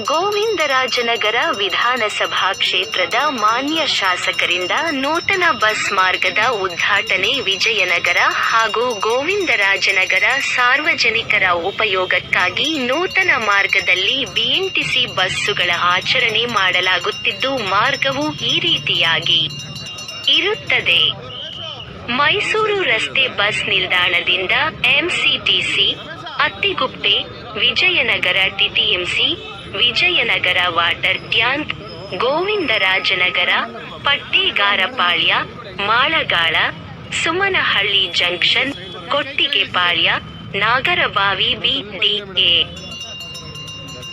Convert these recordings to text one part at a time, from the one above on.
ಗೋವಿಂದರಾಜನಗರ ವಿಧಾನಸಭಾ ಕ್ಷೇತ್ರದ ಮಾನ್ಯ ಶಾಸಕರಿಂದ ನೂತನ ಬಸ್ ಮಾರ್ಗದ ಉದ್ಘಾಟನೆ ವಿಜಯನಗರ ಹಾಗೂ ಗೋವಿಂದರಾಜನಗರ ಸಾರ್ವಜನಿಕರ ಉಪಯೋಗಕ್ಕಾಗಿ ನೂತನ ಮಾರ್ಗದಲ್ಲಿ ಬಿಎಂಟಿಸಿ ಬಸ್ಸುಗಳ ಆಚರಣೆ ಮಾಡಲಾಗುತ್ತಿದ್ದು, ಮಾರ್ಗವು ಈ ರೀತಿಯಾಗಿ ಇರುತ್ತದೆ. ಮೈಸೂರು ರಸ್ತೆ ಬಸ್ ನಿಲ್ದಾಣದಿಂದ MCTC, Attiguppe, Vijayanagar TTMC Vijayanagar water tank, Govindarajanagar, Pattegarapalya, Malagala, Sumanahalli junction, Kottigepalya, Nagarabhavi BDA.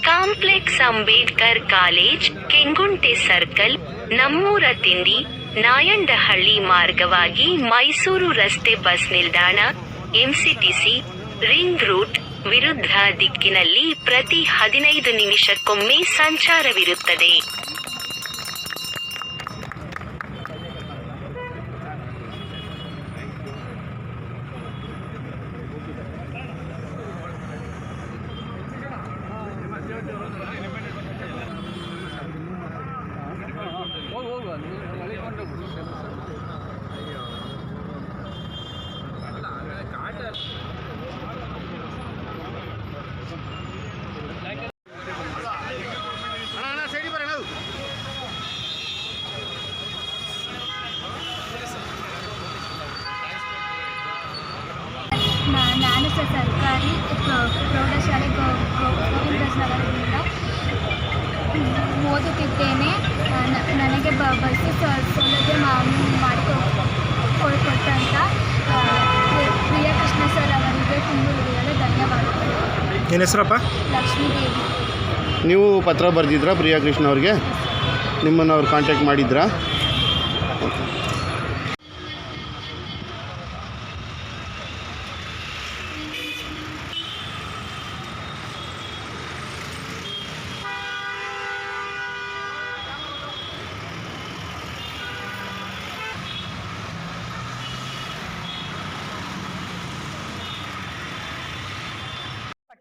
Complex Ambedkar college, Kengunte circle, Nammura Tindi, Nayandahalli ಮಾರ್ಗವಾಗಿ ಮೈಸೂರು ರಸ್ತೆ ಬಸ್ ನಿಲ್ದಾಣ ಎಂಸಿಟಿಸಿ ರಿಂಗ್ ರೂಟ್ ವಿರುದ್ಧ ದಿಕ್ಕಿನಲ್ಲಿ ಪ್ರತಿ ಹದಿನೈದು ನಿಮಿಷಕ್ಕೊಮ್ಮೆ ಸಂಚಾರವಿರುತ್ತದೆ. ಸರ್ಕಾರಿ ಪ್ರೌ- ಪ್ರೌಢಶಾಲೆ ಗೋ ಗೋ- ಗೋವಿಂದರಾಜನಗರದಿಂದ ಓದುತ್ತಿದ್ದೇನೆ. ನನಗೆ ಬ ಬಸ್ ಸ- ಸೌಲಭ್ಯ ಮಾಡಿಕೊಟ್ಟಂಥ ಪ್ರಿಯಕೃಷ್ಣ ಸರ್ ಅವರಿಗೆ ತುಂಬು ಹೃದಯದ ಧನ್ಯವಾದಗಳು. ಏನು ಹೆಸರಪ್ಪ? ಲಕ್ಷ್ಮೀದೇವಿ. ನೀವು ಪತ್ರ ಬರೆದಿದ್ರಾ ಪ್ರಿಯಾಕೃಷ್ಣ ಅವ್ರಿಗೆ? ನಿಮ್ಮನ್ನು ಅವ್ರು ಕಾಂಟ್ಯಾಕ್ಟ್ ಮಾಡಿದ್ರಾ?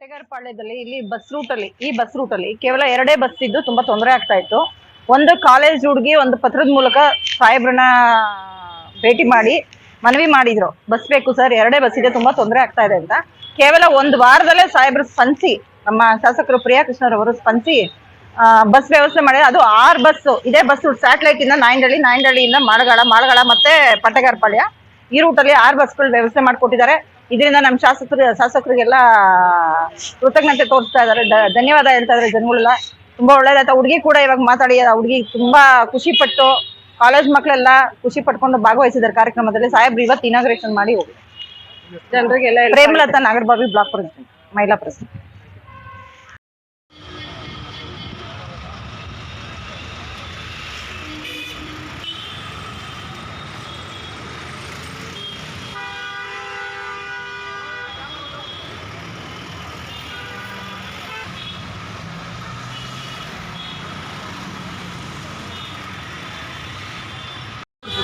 ಪಟ್ಟೆಗಾರಪಾಳ್ಯದಲ್ಲಿ ಇಲ್ಲಿ ಬಸ್ ರೂಟ್ ಅಲ್ಲಿ, ಈ ಬಸ್ ರೂಟ್ ಅಲ್ಲಿ ಕೇವಲ ಎರಡೇ ಬಸ್ ಇದ್ದು ತುಂಬಾ ತೊಂದರೆ ಆಗ್ತಾ ಇತ್ತು. ಒಂದು ಕಾಲೇಜ್ ಹುಡುಗಿ ಒಂದು ಪತ್ರದ ಮೂಲಕ ಸಾಹೇಬ್ರನ್ನ ಭೇಟಿ ಮಾಡಿ ಮನವಿ ಮಾಡಿದ್ರು. ಬಸ್ ಬೇಕು ಸರ್ ಎರಡೇ ಬಸ್ ಇದೆ, ತುಂಬಾ ತೊಂದರೆ ಆಗ್ತಾ ಇದೆ ಅಂತ. ಕೇವಲ ಒಂದು ವಾರದಲ್ಲೇ ಸಾಹೇಬ್ರು ಸ್ಪಂದಿಸಿ, ನಮ್ಮ ಶಾಸಕರು ಪ್ರಿಯಾ ಕೃಷ್ಣರವರು ಸ್ಪಂದಿಸಿ ಬಸ್ ವ್ಯವಸ್ಥೆ ಮಾಡಿ ಅದು ಆರ್ ಬಸ್ ಇದೇ ಬಸ್ ಸ್ಯಾಟಲೈಟ್ ಇಂದ ನಾಯಂಡಳ್ಳಿ ನಾಯಂಡಳ್ಳಿಯಿಂದ ಮಾಡಗಾಳ ಮಾಳಗಾಳ ಮತ್ತೆ ಪಟ್ಟೆಗಾರಪಾಳ್ಯ ಈ ರೂಟಲ್ಲಿ ಆರು ಬಸ್ಗಳು ವ್ಯವಸ್ಥೆ ಮಾಡಿಕೊಟ್ಟಿದ್ದಾರೆ. ಇದರಿಂದ ನಮ್ಮ ಶಾಸಕರು ಶಾಸಕರಿಗೆಲ್ಲ ಕೃತಜ್ಞತೆ ತೋರಿಸ್ತಾ ಇದ್ದಾರೆ. ಧನ್ಯವಾದ ಹೇಳ್ತಾ ಇದ್ದಾರೆ ಜನಗಳೆಲ್ಲ. ತುಂಬಾ ಒಳ್ಳೇದಾಯ್ತು. ಹುಡುಗಿ ಕೂಡ ಇವಾಗ ಮಾತಾಡಿ ಹುಡುಗಿ ತುಂಬಾ ಖುಷಿ ಪಟ್ಟು ಕಾಲೇಜ್ ಮಕ್ಕಳೆಲ್ಲ ಖುಷಿ ಪಟ್ಕೊಂಡು ಭಾಗವಹಿಸಿದ್ದಾರೆ ಕಾರ್ಯಕ್ರಮದಲ್ಲಿ. ಸಾಹೇಬ್ರು ಇವತ್ತು ಇನಾಗ್ರೇಷನ್ ಮಾಡಿ ಹೋಗಿ ಜನರಿಗೆಲ್ಲ ಪ್ರೇಮಲತಾ ನಾಗರಬಾವಿ ಬ್ಲಾಕ್ ಪ್ರೆಸಿಡೆಂಟ್ ಮಹಿಳಾ ಪ್ರೆಸಿಡೆಂಟ್.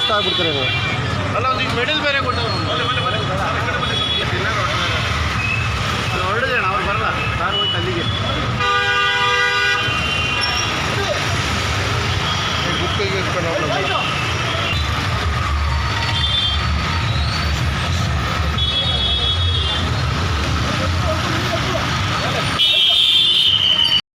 ಸುಸ್ತು ಆಗ್ಬಿಡ್ತಾರೆ ನೀವು ಅಲ್ಲ ಒಂದು ಮೆಡಲ್ ಬೇರೆ ಕೊಟ್ಟವ್ರು. ಹೊರಡಿದೆ ಅವ್ರು ಬರಲ್ಲ. ನಾನು ಹೋಗಿ ಅಲ್ಲಿ